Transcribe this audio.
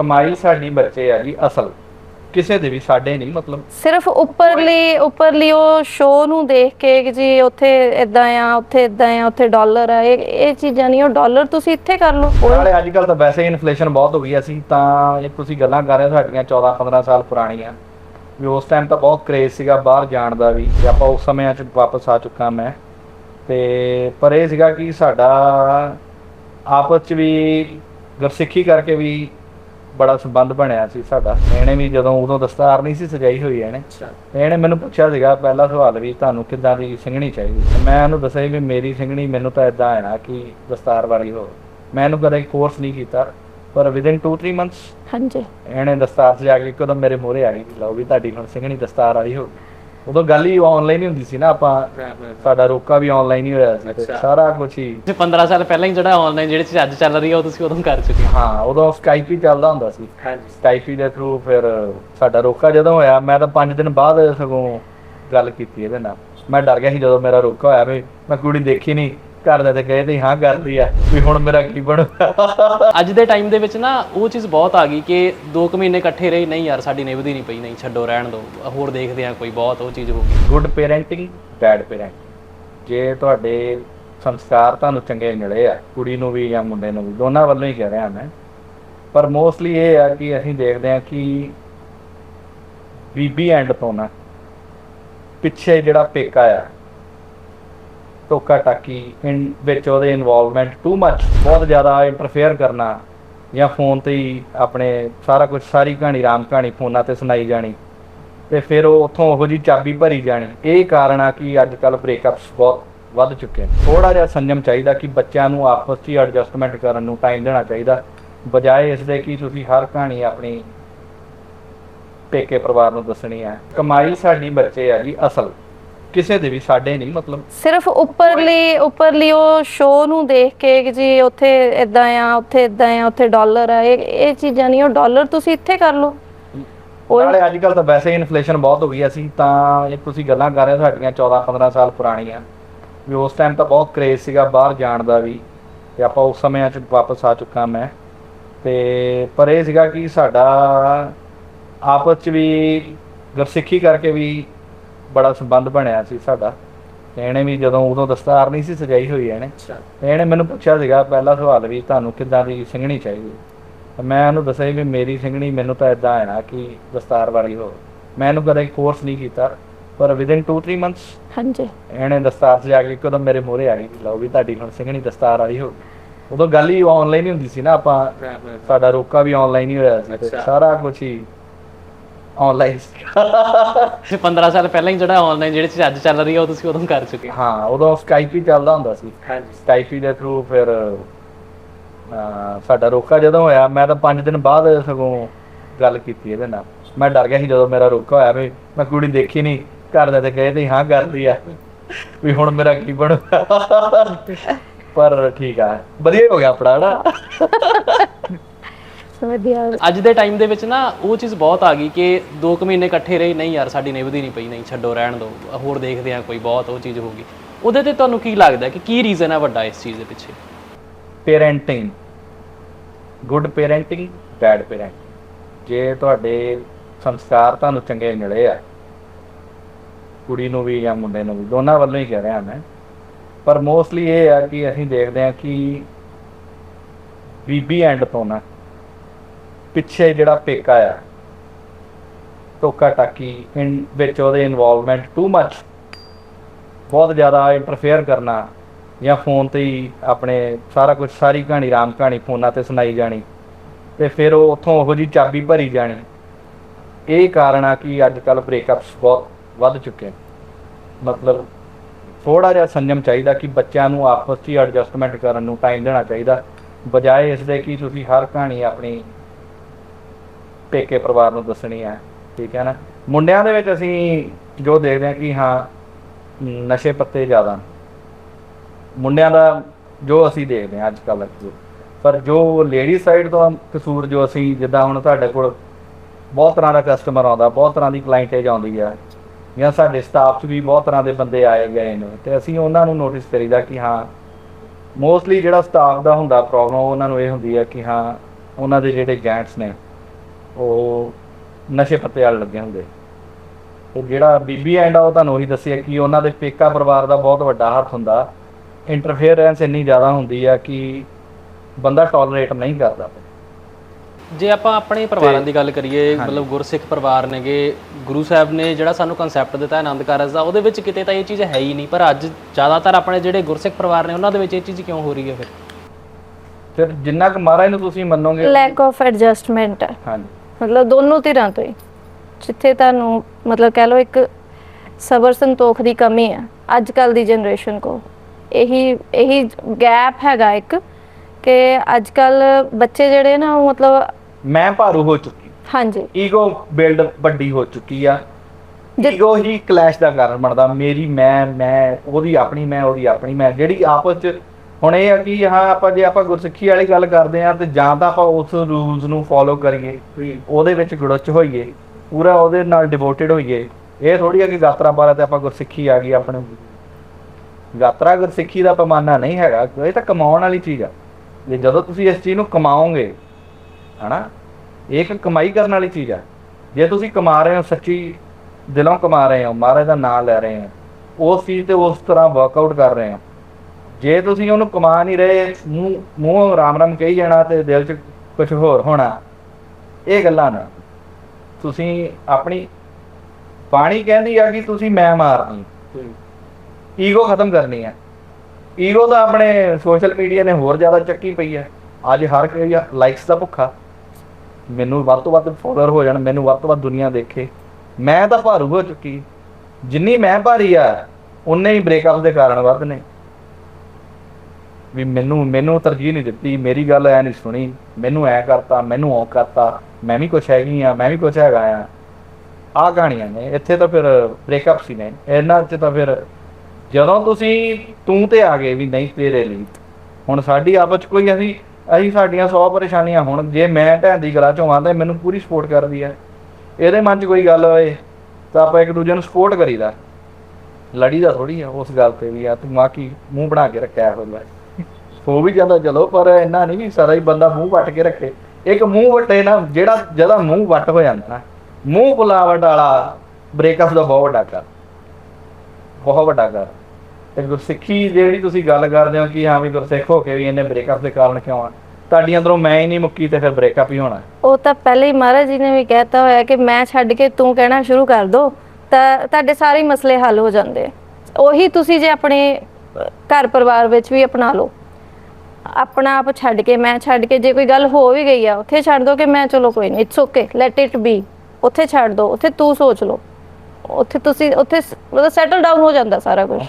ਕਮਾਈ ਸਾਡੀ ਬੱਚੇ ਆ ਜੀ ਅਸਲ। ਕਿਸੇ ਦੇ ਵੀ ਸਾਡੇ ਨਹੀਂ ਮਤਲਬ। ਸਿਰਫ ਉੱਪਰਲੀ ਉੱਪਰਲੀ ਉਹ ਸ਼ੋਅ ਨੂੰ ਦੇਖ ਕੇ ਕਿ ਜੀ ਉੱਥੇ ਇਦਾਂ ਆ ਉੱਥੇ ਇਦਾਂ ਆ ਉੱਥੇ ਡਾਲਰ ਆ ਇਹ ਇਹ ਚੀਜ਼ਾਂ ਨਹੀਂ ਉਹ ਡਾਲਰ ਤੁਸੀਂ ਇੱਥੇ ਕਰ ਲਓ। ਨਾਲੇ ਅੱਜ ਕੱਲ ਤਾਂ ਵੈਸੇ ਹੀ ਇਨਫਲੇਸ਼ਨ ਬਹੁਤ ਹੋ ਗਈ ਅਸੀਂ ਤਾਂ ਇਹ ਤੁਸੀਂ ਗੱਲਾਂ ਕਰ ਰਹੇ ਹੋ ਸਾਡੀਆਂ 14 15 ਸਾਲ ਪੁਰਾਣੀਆਂ ਵੀ ਉਸ ਟਾਈਮ ਤਾਂ ਬਹੁਤ ਕ੍ਰੇਜ਼ ਸੀਗਾ ਬਾਹਰ ਜਾਣ ਦਾ ਵੀ ਤੇ ਆਪਾਂ ਉਸ ਸਮਿਆਂ 'ਚ ਵਾਪਸ ਆ ਚੁੱਕਾ ਮੈਂ। ਤੇ ਪਰ ਇਹ ਸੀਗਾ ਕਿ ਸਾਡਾ ਆਪਸ 'ਚ ਵੀ ਗੁਰਸਿੱਖੀ ਕਰਕੇ ਵੀ ਬੜਾ ਸੰਬੰਧ ਬਣਿਆ ਸੀ ਸਾਡਾ। ਇਹਨੇ ਵੀ ਜਦੋਂ ਉਦੋਂ ਦਸਤਾਰ ਨਹੀਂ ਸੀ ਸਜਾਈ ਹੋਈ ਇਹਨੇ। ਇਹਨੇ ਮੈਨੂੰ ਪੁੱਛਿਆ ਸੀਗਾ ਪਹਿਲਾ ਸਵਾਲ ਵੀ ਤੁਹਾਨੂੰ ਕਿੱਦਾਂ ਦੀ ਸਿੰਘਣੀ ਚਾਹੀਦੀ ਤੇ ਮੈਂ ਉਹਨੂੰ ਦੱਸਿਆ ਵੀ ਮੇਰੀ ਸਿੰਘਣੀ ਮੈਨੂੰ ਤਾਂ ਇਦਾਂ ਹੈ ਨਾ ਕਿ ਦਸਤਾਰ ਵਾਲੀ ਹੋਵੇ। ਮੈਂ ਇਹਨੂੰ ਕਦੇ ਕੋਰਸ ਨਹੀਂ ਕੀਤਾ ਪਰ ਵਿਦਿਨ 2-3 ਮੰਥਸ ਹਾਂਜੀ। ਇਹਨੇ ਦਸਤਾਰ ਸਜਾ ਕੇ ਇੱਕਦਮ ਮੇਰੇ ਮੂਹਰੇ ਆ ਗਈ ਲਓ ਵੀ ਤੁਹਾਡੀ ਹੁਣ ਸਿੰਘਣੀ ਦਸਤਾਰ ਵਾਲੀ ਹੋ ਗਈ। ਉਦੋਂ ਗੱਲ ਹੀ ਆਨਲਾਈਨ ਹੀ ਹੁੰਦੀ ਸੀ ਨਾ ਆਪਾਂ। ਸਾਡਾ ਰੋਕਾ ਵੀ ਆਨਲਾਈਨ ਹੀ ਹੋਇਆ ਸੀ ਤੇ ਸਾਰਾ ਕੁਝ ਹੀ। ਤੁਸੀਂ 15 ਸਾਲ ਪਹਿਲਾਂ ਹੀ ਜਿਹੜਾ ਆਨਲਾਈਨ ਜਿਹੜੇ ਚੀਜ਼ ਅੱਜ ਚੱਲ ਰਹੀ ਆ ਉਹ ਤੁਸੀਂ ਉਦੋਂ ਕਰ ਚੁੱਕੇ ਹੋ? ਹਾਂ ਉਦੋਂ ਸਕਾਈਪ ਹੀ ਚੱਲਦਾ ਹੁੰਦਾ ਸੀ। ਹਾਂਜੀ। ਸਕਾਈਪੀ ਦੇ ਥਰੂ ਫਿਰ ਸਾਡਾ ਰੋਕਾ ਜਦੋਂ ਹੋਇਆ ਮੈਂ ਤਾਂ 5 ਦਿਨ ਬਾਅਦ ਸਗੋਂ ਗੱਲ ਕੀਤੀ ਇਹਦੇ ਨਾਲ। ਮੈਂ ਡਰ ਗਿਆ ਸੀ ਜਦੋਂ ਮੇਰਾ ਰੋਕਾ ਹੋਇਆ ਵੀ ਮੈਂ ਕੁੜੀ ਦੇਖੀ ਨਹੀਂ ਘਰ ਦੇ ਤੇ ਕਹੇ ਤੇ ਹਾਂ ਕਰਦੀ ਆ ਵੀ ਹੁਣ ਮੇਰਾ ਕੀ ਬਣੂਗਾ? ਅੱਜ ਦੇ ਟਾਈਮ ਦੇ ਵਿੱਚ ਨਾ ਉਹ ਚੀਜ਼ ਬਹੁਤ ਆ ਗਈ ਕਿ 2 ਕੁ ਮਹੀਨੇ ਇਕੱਠੇ ਰਹੇ ਨਹੀਂ ਯਾਰ ਸਾਡੀ ਨਿਭਦੀ ਨਹੀਂ ਪਈ ਨਹੀਂ ਛੱਡੋ ਰਹਿਣ ਦਿਓ ਹੋਰ ਦੇਖਦੇ ਆ ਕੋਈ ਬਹੁਤ ਉਹ ਚੀਜ਼ ਹੋ ਗਈ। ਗੁੱਡ ਪੇਰੈਂਟਿੰਗ ਬੈਡ ਪੇਰੈਂਟ ਜੇ ਤੁਹਾਡੇ ਸੰਸਕਾਰ ਤੁਹਾਨੂੰ ਚੰਗੇ ਮਿਲੇ ਆ ਕੁੜੀ ਨੂੰ ਵੀ ਜਾਂ ਮੁੰਡੇ ਨੂੰ ਵੀ ਦੋਨਾਂ ਵੱਲੋਂ ਹੀ ਕਹਿ ਰਿਹਾ ਮੈਂ। ਪਰ ਮੋਸਟਲੀ ਇਹ ਆ ਕਿ ਅਸੀਂ ਦੇਖਦੇ ਆ ਕਿ ਬੀਬੀ ਐਂਡ ਤੋਂ ਨਾ ਪਿੱਛੇ ਜਿਹੜਾ ਪੇਕਾ ਆ ਟੋਕਾ ਟਾਕੀ, ਇਨ ਵਿੱਚ ਉਹਦੇ ਇਨਵੋਲਵਮੈਂਟ ਟੂ ਮੱਚ ਬਹੁਤ ਜ਼ਿਆਦਾ ਇੰਟਰਫੇਅਰ ਕਰਨਾ, ਜਾਂ ਫੋਨ ਤੇ ਹੀ ਆਪਣੇ ਸਾਰਾ ਕੁਝ ਸਾਰੀ ਕਹਾਣੀ, ਰਾਮ ਕਹਾਣੀ ਫੋਨਾਂ ਤੇ ਸੁਣਾਈ ਜਾਣੀ, ਤੇ ਫਿਰ ਉਹ ਉੱਥੋਂ ਉਹੋ ਜੀ ਚਾਬੀ ਭਰੀ ਜਾਣੀ। ਇਹ ਕਾਰਨ ਆ ਕਿ ਅੱਜ ਕੱਲ ਬ੍ਰੇਕਅਪਸ ਬਹੁਤ ਵੱਧ ਚੁੱਕੇ ਨੇ। ਥੋੜਾ ਜਿਹਾ ਸੰਜਮ ਚਾਹੀਦਾ ਕਿ ਬੱਚਿਆਂ ਨੂੰ ਆਪਸ 'ਚ ਐਡਜਸਟਮੈਂਟ ਕਰਨ ਨੂੰ ਟਾਈਮ ਦੇਣਾ ਚਾਹੀਦਾ, ਬਜਾਏ ਇਸ ਦੇ ਕਿ ਤੁਸੀਂ ਹਰ ਕਹਾਣੀ ਆਪਣੀ ਪੇਕੇ ਪਰਿਵਾਰ ਨੂੰ ਦੱਸਣੀ ਹੈ। ਕਮਾਈ ਸਾਡੀ ਬੱਚੇ ਆ ਜੀ ਅਸਲ। ਕਿਸੇ ਦੇ ਵੀ ਸਾਡੇ ਨਹੀਂ ਮਤਲਬ ਸਿਰਫ ਉੱਪਰਲੀ ਉੱਪਰਲੀ ਉਹ ਸ਼ੋਅ ਨੂੰ ਦੇਖ ਕੇ ਕਿ ਜੀ ਉੱਥੇ ਇਦਾਂ ਆ ਉੱਥੇ ਇਦਾਂ ਆ ਉੱਥੇ ਡਾਲਰ ਆ ਇਹ ਇਹ ਚੀਜ਼ਾਂ ਨਹੀਂ ਉਹ ਡਾਲਰ ਤੁਸੀਂ ਇੱਥੇ ਕਰ ਲਓ। ਉਹ ਨਾਲੇ ਅੱਜ ਕੱਲ ਤਾਂ ਵੈਸੇ ਹੀ ਇਨਫਲੇਸ਼ਨ ਬਹੁਤ ਹੋ ਗਈ ਅਸੀਂ ਤਾਂ ਇਹ ਤੁਸੀਂ ਗੱਲਾਂ ਕਰ ਰਹੇ ਹੋ ਸਾਡੀਆਂ 14 15 ਸਾਲ ਪੁਰਾਣੀਆਂ ਵੀ ਉਸ ਟਾਈਮ ਤਾਂ ਬਹੁਤ ਕ੍ਰੇਜ਼ ਸੀਗਾ ਬਾਹਰ ਜਾਣ ਦਾ ਵੀ ਤੇ ਆਪਾਂ ਉਸ ਸਮਿਆਂ 'ਚ ਵਾਪਸ ਆ ਚੁੱਕਾ ਮੈਂ। ਤੇ ਪਰ ਇਹ ਸੀਗਾ ਕਿ ਸਾਡਾ ਆਪਸ 'ਚ ਵੀ ਗੁਰਸਿੱਖੀ ਕਰਕੇ ਵੀ ਬੜਾ ਸੰਬੰਧ ਬਣਿਆ ਸੀ ਸਾਡਾ। ਤੇ ਇਹਨੇ ਵੀ ਜਦੋਂ ਉਦੋਂ ਦਸਤਾਰ ਨਹੀਂ ਸੀ ਸਜਾਈ ਹੋਈ ਇਹਨੇ ਤੇ ਇਹਨੇ ਮੈਨੂੰ ਪੁੱਛਿਆ ਸੀਗਾ ਪਹਿਲਾ ਸਵਾਲ ਵੀ ਤੁਹਾਨੂੰ ਕਿੱਦਾਂ ਦੀ ਸਿੰਘਣੀ ਚਾਹੀਦੀ? ਤੇ ਮੈਂ ਉਹਨੂੰ ਦੱਸਿਆ ਵੀ ਮੇਰੀ ਸਿੰਘਣੀ ਮੈਨੂੰ ਤਾਂ ਇਦਾਂ ਹੈ ਨਾ ਕਿ ਦਸਤਾਰ ਵਾਲੀ ਹੋਵੇ। ਮੈਂ ਇਹਨੂੰ ਕਦੇ ਕੋਰਸ ਨਹੀਂ ਕੀਤਾ ਪਰ ਵਿਦਿਨ 2-3 ਮੰਥਸ ਹਾਂਜੀ। ਇਹਨੇ ਦਸਤਾਰ ਸਜਾ ਕੇ ਇੱਕਦਮ ਮੇਰੇ ਮੂਹਰੇ ਆ ਗਈ ਲਓ ਵੀ ਤੁਹਾਡੀ ਹੁਣ ਸਿੰਘਣੀ ਦਸਤਾਰ ਵਾਲੀ ਹੋ ਗਈ। ਉਦੋਂ ਗੱਲ ਹੀ ਆਨਲਾਈਨ ਹੀ ਹੁੰਦੀ ਸੀ ਨਾ ਆਪਾਂ ਸਾਡਾ ਰੋਕਾ ਵੀ ਆਨਲਾਈਨ ਹੀ ਹੋਇਆ ਸੀ। ਸਾਰਾ ਕੁਝ ਹੀ ਆਨਲਾਈਨ ਤੁਸੀਂ 15 ਸਾਲ ਪਹਿਲਾਂ ਹੀ ਜਿਹੜਾ ਆਨਲਾਈਨ ਜਿਹੜੇ ਚੀਜ਼ ਅੱਜ ਚੱਲ ਰਹੀ ਆ ਉਹ ਤੁਸੀਂ ਉਦੋਂ ਕਰ ਚੁੱਕੇ ਹੋ। ਹਾਂ ਉਦੋਂ ਸਕਾਈਪ ਹੀ ਚੱਲਦਾ ਹੁੰਦਾ ਸੀ। ਹਾਂਜੀ। ਸਕਾਈਪੀ ਦੇ ਥਰੂ ਫਿਰ ਸਾਡਾ ਰੋਕਾ ਜਦੋਂ ਹੋਇਆ ਮੈਂ ਤਾਂ 5 ਦਿਨ ਬਾਅਦ ਸਗੋਂ ਗੱਲ ਕੀਤੀ ਇਹਦੇ ਨਾਲ। ਮੈਂ ਡਰ ਗਿਆ ਸੀ ਜਦੋਂ ਮੇਰਾ ਰੋਕਾ ਹੋਇਆ ਵੀ ਮੈਂ ਕੁੜੀ ਦੇਖੀ ਨਹੀਂ ਘਰ ਦੇ ਤੇ ਕਹੇ ਤੇ ਹਾਂ ਕਰਦੀ ਆ ਵੀ ਹੁਣ ਮੇਰਾ ਕੀ ਬਣੂਗਾ। ਪਰ ਠੀਕ ਆ ਵਧੀਆ ਹੀ ਹੋ ਗਿਆ ਆਪਣਾ ਨਾ ਵਧੀਆ। ਅੱਜ ਦੇ ਟਾਈਮ ਦੇ ਵਿੱਚ ਨਾ ਉਹ ਚੀਜ਼ ਬਹੁਤ ਆ ਗਈ ਕਿ 2 ਕੁ ਮਹੀਨੇ ਇਕੱਠੇ ਰਹੇ ਨਹੀਂ ਯਾਰ ਸਾਡੀ ਨਿਭਦੀ ਨਹੀਂ ਪਈ ਨਹੀਂ ਛੱਡੋ ਰਹਿਣ ਦਿਓ ਹੋਰ ਦੇਖਦੇ ਆ ਕੋਈ ਬਹੁਤ ਉਹ ਚੀਜ਼ ਹੋ ਗਈ ਉਹਦੇ ਤੇ ਤੁਹਾਨੂੰ ਕੀ ਲੱਗਦਾ ਕਿ ਕੀ ਰੀਜ਼ਨ ਹੈ ਵੱਡਾ ਇਸ ਚੀਜ਼ ਦੇ ਪਿੱਛੇ? Parenting good parenting bad parent ਜੇ ਤੁਹਾਡੇ ਸੰਸਕਾਰ ਤੁਹਾਨੂੰ ਚੰਗੇ ਮਿਲੇ ਆ ਕੁੜੀ ਨੂੰ ਵੀ ਜਾਂ ਮੁੰਡੇ ਨੂੰ ਵੀ ਦੋਨਾਂ ਵੱਲੋਂ ਹੀ ਕਹਿ ਰਿਹਾ ਮੈਂ। ਪਰ ਮੋਸਟਲੀ ਇਹ ਆ ਕਿ ਅਸੀਂ ਦੇਖਦੇ ਆ ਕਿ ਬੀਬੀ ਐਂਡ ਤੋਂ ਨਾ ਪਿੱਛੇ ਜਿਹੜਾ ਪੇਕਾ ਆ ਟੋਕਾ ਟਾਕੀ ਇਨ ਵਿੱਚ ਉਹਦੇ ਇਨਵੋਲਵਮੈਂਟ ਟੂ ਮੱਚ ਬਹੁਤ ਜ਼ਿਆਦਾ ਇੰਟਰਫੇਅਰ ਕਰਨਾ, ਜਾਂ ਫੋਨ ਤੇ ਹੀ ਆਪਣੇ ਸਾਰਾ ਕੁਝ ਸਾਰੀ ਕਹਾਣੀ, ਰਾਮ ਕਹਾਣੀ ਫੋਨਾਂ ਤੇ ਸੁਣਾਈ ਜਾਣੀ, ਤੇ ਫਿਰ ਉਹ ਉੱਥੋਂ ਉਹੋ ਜੀ ਚਾਬੀ ਭਰੀ ਜਾਣੀ। ਇਹ ਕਾਰਨ ਆ ਕਿ ਅੱਜ ਕੱਲ ਬ੍ਰੇਕਅਪਸ ਬਹੁਤ ਵੱਧ ਚੁੱਕੇ ਮਤਲਬ ਥੋੜਾ ਜਿਹਾ ਸੰਜਮ ਚਾਹੀਦਾ ਕਿ ਬੱਚਿਆਂ ਨੂੰ ਆਪਸ 'ਚ ਐਡਜਸਟਮੈਂਟ ਕਰਨ ਨੂੰ ਟਾਈਮ ਦੇਣਾ ਚਾਹੀਦਾ, ਬਜਾਏ ਇਸ ਦੇ ਕਿ ਤੁਸੀਂ ਹਰ ਕਹਾਣੀ ਆਪਣੀ ਪੇਕੇ ਪਰਿਵਾਰ ਨੂੰ ਦੱਸਣੀ ਹੈ, ਠੀਕ ਹੈ ਨਾ? ਮੁੰਡਿਆਂ ਦੇ ਵਿੱਚ ਅਸੀਂ ਜੋ ਦੇਖਦੇ ਹਾਂ ਕਿ ਹਾਂ ਨਸ਼ੇ ਪੱਤੇ ਜ਼ਿਆਦਾ ਮੁੰਡਿਆਂ ਦਾ ਜੋ ਅਸੀਂ ਦੇਖਦੇ ਹਾਂ ਅੱਜ ਕੱਲ੍ਹ ਪਰ ਜੋ ਲੇਡੀ ਸਾਈਡ ਤੋਂ ਕਸੂਰ ਜੋ ਅਸੀਂ ਜਿੱਦਾਂ ਹੁਣ ਤੁਹਾਡੇ ਕੋਲ ਬਹੁਤ ਤਰ੍ਹਾਂ ਦਾ ਕਸਟਮਰ ਆਉਂਦਾ, ਬਹੁਤ ਤਰ੍ਹਾਂ ਦੀ ਕਲਾਇੰਟੇਜ ਆਉਂਦੀ ਆ, ਜਾਂ ਸਾਡੇ ਸਟਾਫ 'ਚ ਵੀ ਬਹੁਤ ਤਰ੍ਹਾਂ ਦੇ ਬੰਦੇ ਆਏ ਗਏ ਨੇ, ਤੇ ਅਸੀਂ ਉਹਨਾਂ ਨੂੰ ਨੋਟਿਸ ਕਰੀਦਾ ਕਿ ਹਾਂ ਮੋਸਟਲੀ ਜਿਹੜਾ ਸਟਾਫ ਦਾ ਹੁੰਦਾ ਪ੍ਰੋਬਲਮ ਉਹਨਾਂ ਨੂੰ ਇਹ ਹੁੰਦੀ ਹੈ ਕਿ ਹਾਂ, ਉਹਨਾਂ ਦੇ ਜਿਹੜੇ ਜੈਂਟਸ ਨੇ ਉਹ ਨਸ਼ੇ ਪੱਤੇ ਵਾਲੇ ਲੱਗੇ ਹੁੰਦੇ। ਤੇ ਜਿਹੜਾ ਬੀਬੀ ਐਂਡ ਆ ਉਹ ਤੁਹਾਨੂੰ ਉਹੀ ਦੱਸਿਆ ਕਿ ਉਹਨਾਂ ਦੇ ਪੇਕਾ ਪਰਿਵਾਰ ਦਾ ਬਹੁਤ ਵੱਡਾ ਹੱਥ ਹੁੰਦਾ। ਇੰਟਰਫੇਰੈਂਸ ਇੰਨੀ ਜ਼ਿਆਦਾ ਹੁੰਦੀ ਆ ਕਿ ਬੰਦਾ ਟੋਲਰੇਟ ਨਹੀਂ ਕਰਦਾ। ਜੇ ਆਪਾਂ ਆਪਣੇ ਪਰਿਵਾਰਾਂ ਦੀ ਗੱਲ ਕਰੀਏ ਮਤਲਬ ਗੁਰਸਿੱਖ ਪਰਿਵਾਰ ਨੇਗੇ ਗੁਰੂ ਸਾਹਿਬ ਨੇ ਜਿਹੜਾ ਸਾਨੂੰ ਕਨਸੈਪਟ ਦਿੱਤਾ ਆਨੰਦ ਕਾਰਜ ਦਾ ਉਹਦੇ ਵਿੱਚ ਕਿਤੇ ਤਾਂ ਇਹ ਚੀਜ਼ ਹੈ ਹੀ ਨਹੀਂ ਪਰ ਅੱਜ ਜ਼ਿਆਦਾਤਰ ਆਪਣੇ ਜਿਹੜੇ ਗੁਰਸਿੱਖ ਪਰਿਵਾਰ ਨੇ ਉਹਨਾਂ ਦੇ ਵਿੱਚ ਇਹ ਚੀਜ਼ ਕਿਉਂ ਹੋ ਰਹੀ ਹੈ ਫਿਰ? ਫਿਰ ਜਿੰਨਾ ਕੁ ਮਹਾਰਾਜ ਨੂੰ ਤੁਸੀਂ ਮੰਨੋਗੇ ਲੈਕ ਆਫ ਐਡਜਸਟਮੈਂਟ ਹੈ ਹਾਂਜੀ। ਮਤਲਬ ਦੋਨੋਂ ਧਿਰਾਂ ਤੋਂ ਹੀ। ਜਿੱਥੇ ਤੁਹਾਨੂੰ ਮਤਲਬ ਕਹਿ ਲਓ ਇੱਕ ਸਬਰ ਸੰਤੋਖ ਦੀ ਕਮੀ ਹੈ ਅੱਜ ਕੱਲ ਦੀ ਜਨਰੇਸ਼ਨ ਕੋ ਇਹੀ ਇਹੀ ਗੈਪ ਹੈਗਾ ਇੱਕ ਕਿ ਅੱਜ ਕੱਲ ਬੱਚੇ ਜਿਹੜੇ ਨਾ ਉਹ ਮਤਲਬ ਮੈਂ ਭਾਰੂ ਹੋ ਚੁੱਕੀ ਹਾਂਜੀ। ਈਗੋ ਬਿਲਡ ਵੱਡੀ ਹੋ ਚੁੱਕੀ ਆ। ਈਗੋ ਹੀ ਕਲੈਸ਼ ਦਾ ਕਾਰਨ ਬਣਦਾ। ਮੇਰੀ ਮੈਂ ਮੈਂ ਉਹਦੀ ਆਪਣੀ ਮੈਂ ਉਹਦੀ ਆਪਣੀ ਮੈਂ। ਜਿਹੜੀ ਆਪਸ ਚ ਹੁਣ ਇਹ ਆ ਕਿ ਹਾਂ ਆਪਾਂ ਜੇ ਆਪਾਂ ਗੁਰਸਿੱਖੀ ਵਾਲੀ ਗੱਲ ਕਰਦੇ ਆ ਤੇ ਜਾਂ ਤਾਂ ਆਪਾਂ ਉਸ ਰੂਲਸ ਨੂੰ ਫੋਲੋ ਕਰੀਏ ਉਹਦੇ ਵਿੱਚ ਗੁੜਚ ਹੋਈਏ ਪੂਰਾ ਉਹਦੇ ਨਾਲ ਡਿਵੋਟਿਡ ਹੋਈਏ। ਇਹ ਥੋੜੀ ਆ ਕਿ ਗਾਤਰਾ ਪਾਰਾ ਤੇ ਆਪਾਂ ਗੁਰਸਿੱਖੀ ਆ ਗਈ ਆਪਣੇ ਗਾਤਰਾ ਗੁਰਸਿੱਖੀ ਦਾ ਪੈਮਾਨਾ ਨਹੀਂ ਹੈਗਾ ਇਹ ਤਾਂ ਕਮਾਉਣ ਵਾਲੀ ਚੀਜ਼ ਆ। ਜੇ ਜਦੋਂ ਤੁਸੀਂ ਇਸ ਚੀਜ਼ ਨੂੰ ਕਮਾਓਗੇ ਹਨਾ ਇਹ ਇੱਕ ਕਮਾਈ ਕਰਨ ਵਾਲੀ ਚੀਜ਼ ਆ। ਜੇ ਤੁਸੀਂ ਕਮਾ ਰਹੇ ਹੋ ਸੱਚੀ ਦਿਲੋਂ ਕਮਾ ਰਹੇ ਹੋ ਮਹਾਰਾਜ ਦਾ ਨਾਮ ਲੈ ਰਹੇ ਹੋ ਉਸ ਚੀਜ਼ ਤੇ ਉਸ ਤਰ੍ਹਾਂ ਵਰਕਆਊਟ ਕਰ ਰਹੇ ਹੋ ਜੇ ਤੁਸੀਂ ਉਹਨੂੰ ਕਮਾ ਨਹੀਂ ਰਹੇ, ਮੂੰਹ ਮੂੰਹ ਰਾਮ ਰਾਮ ਕਹੀ ਜਾਣਾ ਤੇ ਦਿਲ 'ਚ ਕੁਝ ਹੋਰ ਹੋਣਾ, ਇਹ ਗੱਲਾਂ ਨਾ। ਤੁਸੀਂ ਆਪਣੀ ਬਾਣੀ ਕਹਿੰਦੀ ਆ ਕਿ ਤੁਸੀਂ ਮੈਂ ਮਾਰਨੀ ਈਗੋ ਖਤਮ ਕਰਨੀ ਹੈ ਈਗੋ ਤਾਂ ਆਪਣੇ ਸੋਸ਼ਲ ਮੀਡੀਆ ਨੇ ਹੋਰ ਜ਼ਿਆਦਾ ਚੱਕੀ ਪਈ ਹੈ ਅੱਜ ਹਰ ਕੋਈ ਲਾਈਕਸ ਦਾ ਭੁੱਖਾ। ਮੈਨੂੰ ਵੱਧ ਤੋਂ ਵੱਧ ਫੋਲੋਅਰ ਹੋ ਜਾਣ, ਮੈਨੂੰ ਵੱਧ ਤੋਂ ਵੱਧ ਦੁਨੀਆ ਦੇਖੇ। ਮੈਂ ਤਾਂ ਭਾਰੂ ਹੋ ਚੁੱਕੀ। ਜਿੰਨੀ ਮੈਂ ਭਾਰੀ ਆ, ਉਨੇ ਹੀ ਬ੍ਰੇਕਅਪ ਦੇ ਕਾਰਨ ਵੱਧ ਨੇ ਵੀ ਮੈਨੂੰ ਮੈਨੂੰ ਤਰਜੀਹ ਨਹੀਂ ਦਿੱਤੀ, ਮੇਰੀ ਗੱਲ ਐ ਨਹੀਂ ਸੁਣੀ, ਮੈਨੂੰ ਐ ਕਰਤਾ, ਮੈਨੂੰ ਉਹ ਕਰਤਾ, ਮੈਂ ਵੀ ਕੁਛ ਹੈਗੀ ਆ, ਮੈਂ ਵੀ ਕੁਛ ਹੈਗਾ ਆ। ਆ ਕਹਾਣੀਆਂ ਨੇ, ਇੱਥੇ ਤਾਂ ਫਿਰ ਬ੍ਰੇਕਅਪ ਸੀ ਨੇ। ਇਹਨਾਂ 'ਚ ਤਾਂ ਫਿਰ ਜਦੋਂ ਤੁਸੀਂ ਤੂੰ ਤੇ ਆ ਗਏ ਵੀ ਨਹੀਂ ਤੇਰੇ ਲਈ, ਹੁਣ ਸਾਡੀ ਆਪਸ 'ਚ ਕੋਈ ਅਸੀਂ ਅਸੀਂ ਸਾਡੀਆਂ 100 ਪਰੇਸ਼ਾਨੀਆਂ ਹੁਣ, ਜੇ ਮੈਂ ਭੈਣ ਦੀ ਗਲਾ ਚੋਂ ਆਂਦਾ ਮੈਨੂੰ ਪੂਰੀ ਸਪੋਰਟ ਕਰਦੀ ਹੈ ਇਹਦੇ ਮਨ 'ਚ ਕੋਈ ਗੱਲ ਹੋਏ, ਤਾਂ ਆਪਾਂ ਇੱਕ ਦੂਜੇ ਨੂੰ ਸਪੋਰਟ ਕਰੀਦਾ। ਲੜੀ ਦਾ ਥੋੜੀ ਆ ਉਸ ਗੱਲ ਤੇ ਵੀ ਆ, ਤੂੰ ਆ ਕੀ ਮੂੰਹ ਬਣਾ ਕੇ ਰੱਖਿਆ ਹੁੰਦਾ ਹੋ ਵੀ ਜਾਂਦਾ ਚਲੋ ਪਰ ਇੰਨਾ ਨਹੀਂ ਵੀ ਸਾਰਾ ਹੀ ਬੰਦਾ ਮੂੰਹ ਵੱਟ ਕੇ ਰੱਖੇ। ਇੱਕ ਮੂੰਹ ਵੱਟੇ ਨਾ, ਜਿਹੜਾ, ਜਿਹਦਾ ਮੂੰਹ ਵੱਟ ਹੋ ਜਾਂਦਾ। ਨਾ ਮੂੰਹ ਬੁਲਾਵਟ ਵਾਲਾ ਬ੍ਰੇਕਅਪ ਦਾ ਬਹੁਤ ਵੱਡਾ ਕਰ। ਬਹੁਤ ਵੱਡਾ ਕਰ। ਤੇ ਗੁਰਸਿੱਖੀ ਜਿਹੜੀ ਤੁਸੀਂ ਗੱਲ ਕਰਦੇ ਹੋ ਕਿ ਹਾਂ ਵੀ ਗੁਰਸਿੱਖ ਹੋ ਕੇ ਵੀ ਇਹਨੇ ਬ੍ਰੇਕਅਪ ਦੇ ਕਾਰਨ ਕਿਉਂ ਆ? ਤੁਹਾਡੀ ਅੰਦਰੋਂ ਮੈਂ ਹੀ ਨਹੀਂ ਮੁੱਕੀ ਤੇ ਫਿਰ ਬ੍ਰੇਕਅਪ ਹੀ ਹੋਣਾ। ਉਹ ਤਾਂ ਪਹਿਲੇ ਹੀ ਮਹਾਰਾਜ ਜੀ ਨੇ ਵੀ ਕਹਿਤਾ ਹੋਇਆ ਕਿ ਮੈਂ ਛੱਡ ਕੇ ਤੂੰ ਕਹਿਣਾ ਸ਼ੁਰੂ ਕਰ ਦੋ, ਤਾਂ ਤੁਹਾਡੇ ਸਾਰੇ ਮਸਲੇ ਹੱਲ ਹੋ ਜਾਂਦੇ ਆ। ਉਹੀ ਤੁਸੀਂ ਜੇ ਆਪਣੇ ਘਰ ਪਰਿਵਾਰ ਵਿੱਚ ਵੀ ਅਪਣਾ ਲਓ। ਆਪਣਾ ਆਪ ਛੱਡ ਕੇ, ਮੈਂ ਛੱਡ ਕੇ, ਜੇ ਕੋਈ ਗੱਲ ਹੋ ਵੀ ਗਈ ਆ, ਉੱਥੇ ਛੱਡ ਦੋ ਕਿ ਮੈਂ ਚਲੋ ਕੋਈ ਨਹੀਂ it's okay let it be ਉੱਥੇ ਛੱਡ ਦੋ, ਉੱਥੇ ਤੂੰ ਸੋਚ ਲੋ ਉੱਥੇ ਤੁਸੀਂ, ਉੱਥੇ ਸ- ਮਤਲਬ ਸੈਟਲ ਡਾਊਨ ਹੋ ਜਾਂਦਾ ਸਾਰਾ ਕੁਝ